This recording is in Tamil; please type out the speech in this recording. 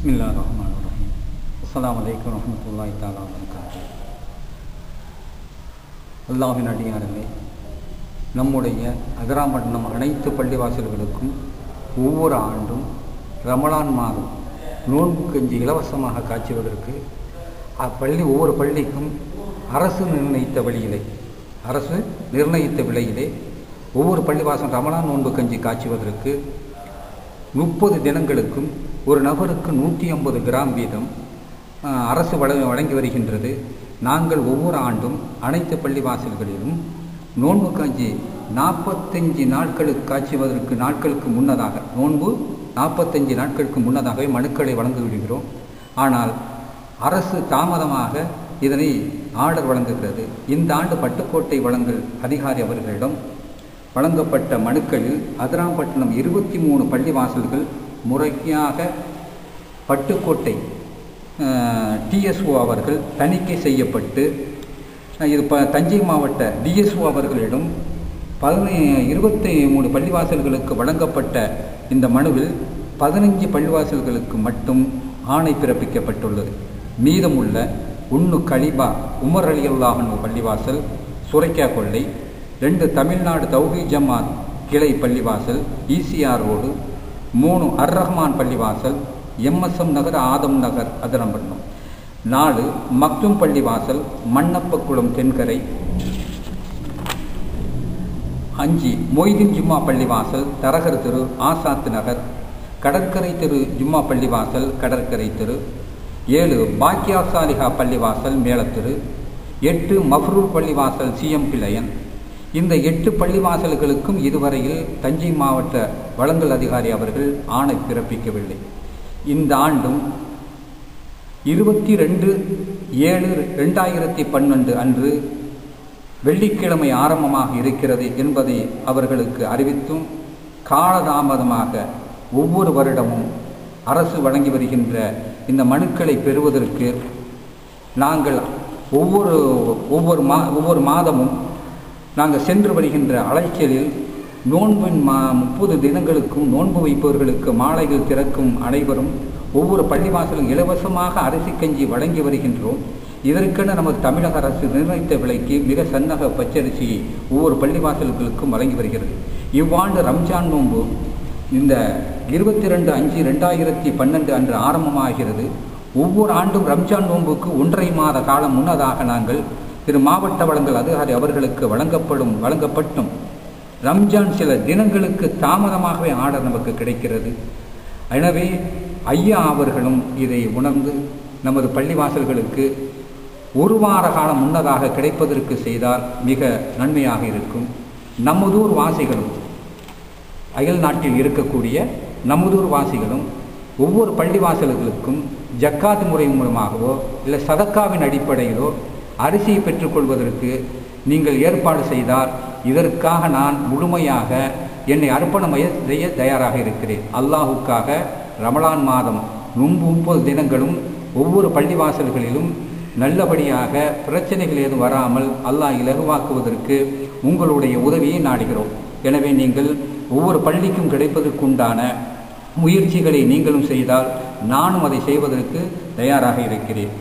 பிஸ்மில்லா ரஹ்மான் ரஹீம் அஸ்ஸலாமு அலைக்கும் ரஹ்மத்துல்லாஹி தஆலா வபரகாத்துஹு அல்லாஹ்வின் அடியார்களே நம்முடைய அகராமண்டலம் அனைத்து பள்ளிவாசல்களுக்கும் ஒவ்வொரு ஆண்டும் ரமலான் மாதம் நோன்பு கஞ்சி இலவசமாக காய்ச்சுவதற்கு அப்பள்ளி ஒவ்வொரு பள்ளிக்கும் அரசு நிர்ணயித்த வழியிலே அரசு நிர்ணயித்த விலையிலே ஒவ்வொரு பள்ளிவாசம் ரமலான் நோன்பு கஞ்சி காய்ச்சுவதற்கு முப்பது தினங்களுக்கும் ஒரு நபருக்கு நூற்றி ஐம்பது கிராம் வீதம் அரசு வழங்கி வருகின்றது. நாங்கள் ஒவ்வொரு ஆண்டும் அனைத்து பள்ளிவாசல்களிலும் நோன்பு காஞ்சி நாற்பத்தஞ்சு நாட்களுக்கு காய்ச்சுவதற்கு நாட்களுக்கு முன்னதாக நோன்பு நாற்பத்தஞ்சு நாட்களுக்கு முன்னதாகவே மனுக்களை வழங்கி விடுகிறோம் ஆனால் அரசு தாமதமாக இதனை ஆர்டர் வழங்குகிறது. இந்த ஆண்டு பட்டுக்கோட்டை வழங்கல் அதிகாரி அவர்களிடம் வழங்கப்பட்ட மனுக்களில் அதிராம்பட்டினம் இருபத்தி மூணு பள்ளிவாசல்கள் முறையாக பட்டுக்கோட்டை டிஎஸ்ஓ அவர்கள் தணிக்கை செய்யப்பட்டு இது ப தஞ்சை மாவட்ட டிஎஸ்ஓ அவர்களிடம் பதினை இருபத்தி மூணு பள்ளிவாசல்களுக்கு வழங்கப்பட்ட இந்த மனுவில் பதினஞ்சு பள்ளிவாசல்களுக்கு மட்டும் ஆணை பிறப்பிக்கப்பட்டுள்ளது. மீதமுள்ள உண்ணு கலிபா உமர் அலி அல்லாஹன் பள்ளிவாசல் சுரைக்கா கொள்ளை ரெண்டு தமிழ்நாடு தௌஹி ஜமாத் கிளை பள்ளிவாசல் இசிஆர் ரோடு மூணு அர் ரஹ்மான் பள்ளிவாசல் எம்எஸ்எம் நகர் ஆதம் நகர் அதிரம்பட்டினம். நாலு மக்தும் பள்ளிவாசல் மண்ணப்பக்குளம் தென்கரை. அஞ்சு மொய்தீன் ஜும்மா பள்ளிவாசல் தரகர் தெரு ஆசாத் நகர். கடற்கரை தெரு ஜும்மா பள்ளிவாசல் கடற்கரை தெரு. ஏழு பாக்கியா சாலிஹா பள்ளிவாசல் மேலத்தெரு. எட்டு மஃரூர் பள்ளிவாசல் சிஎம் பிள்ளையன். இந்த எட்டு பள்ளிவாசல்களுக்கும் இதுவரையில் தஞ்சை மாவட்ட வழங்கல் அதிகாரி அவர்கள் ஆணை பிறப்பிக்கவில்லை. இந்த ஆண்டும் இருபத்தி ரெண்டு ஏழு ரெண்டாயிரத்தி பன்னெண்டு அன்று வெள்ளிக்கிழமை ஆரம்பமாக இருக்கிறது என்பதை அவர்களுக்கு அறிவித்தும் காலதாமதமாக ஒவ்வொரு வருடமும் அரசு வழங்கி வருகின்ற இந்த மனுக்களை பெறுவதற்கு நாங்கள் ஒவ்வொரு ஒவ்வொரு மா ஒவ்வொரு மாதமும் நாங்கள் சென்று வருகின்ற அலைச்சலில் நோன்பின் மா முப்பது தினங்களுக்கும் நோன்பு வைப்பவர்களுக்கு மாலைகள் திறக்கும் அனைவரும் ஒவ்வொரு பள்ளிவாசலும் இலவசமாக அரிசி கஞ்சி வழங்கி வருகின்றோம். இதற்கென நமது தமிழக அரசு நிர்ணயித்த விலைக்கு மிக சன்னக பச்சரிசியை ஒவ்வொரு பள்ளிவாசல்களுக்கும் வழங்கி வருகிறது. இவ்வாண்டு ரம்ஜான் நோன்பு இந்த இருபத்தி ரெண்டு அஞ்சு ரெண்டாயிரத்தி பன்னெண்டு அன்று ஆரம்பமாகிறது. ஒவ்வொரு ஆண்டும் ரம்ஜான் நோன்புக்கு ஒன்றரை மாத காலம் முன்னதாக நாங்கள் திரு மாவட்ட வழங்கல் அதிகாரி அவர்களுக்கு வழங்கப்படும் வழங்கப்பட்டும். ரம்ஜான் சில தினங்களுக்கு தாமதமாகவே ஆர்டர் நமக்கு கிடைக்கிறது. எனவே ஐயா அவர்களும் இதை உணர்ந்து நமது பள்ளிவாசல்களுக்கு ஒரு வார காலம் முன்னதாக கிடைப்பதற்கு செய்தால் மிக நன்மையாக இருக்கும். நமதூர் வாசிகளும் அயல் நாட்டில் இருக்கக்கூடிய நமதூர் வாசிகளும் ஒவ்வொரு பள்ளிவாசல்களுக்கும் ஜக்காத் முறை மூலமாகவோ இல்லை சதக்காவின் அடிப்படையிலோ அரிசியை பெற்றுக்கொள்வதற்கு நீங்கள் ஏற்பாடு செய்தால் இதற்காக நான் முழுமையாக என்னை அர்ப்பணமய செய்ய தயாராக இருக்கிறேன். அல்லாஹுக்காக ரமலான் மாதம் நும்பு முப்பது தினங்களும் ஒவ்வொரு பள்ளிவாசல்களிலும் நல்லபடியாக பிரச்சனைகள் ஏதும் வராமல் அல்லாஹ் இலகுவாக்குவதற்கு உங்களுடைய உதவியை நாடுகிறோம். எனவே நீங்கள் ஒவ்வொரு பள்ளிக்கும் கிடைப்பதற்குண்டான முயற்சிகளை நீங்களும் செய்தால் நானும் அதை செய்வதற்கு தயாராக இருக்கிறேன்.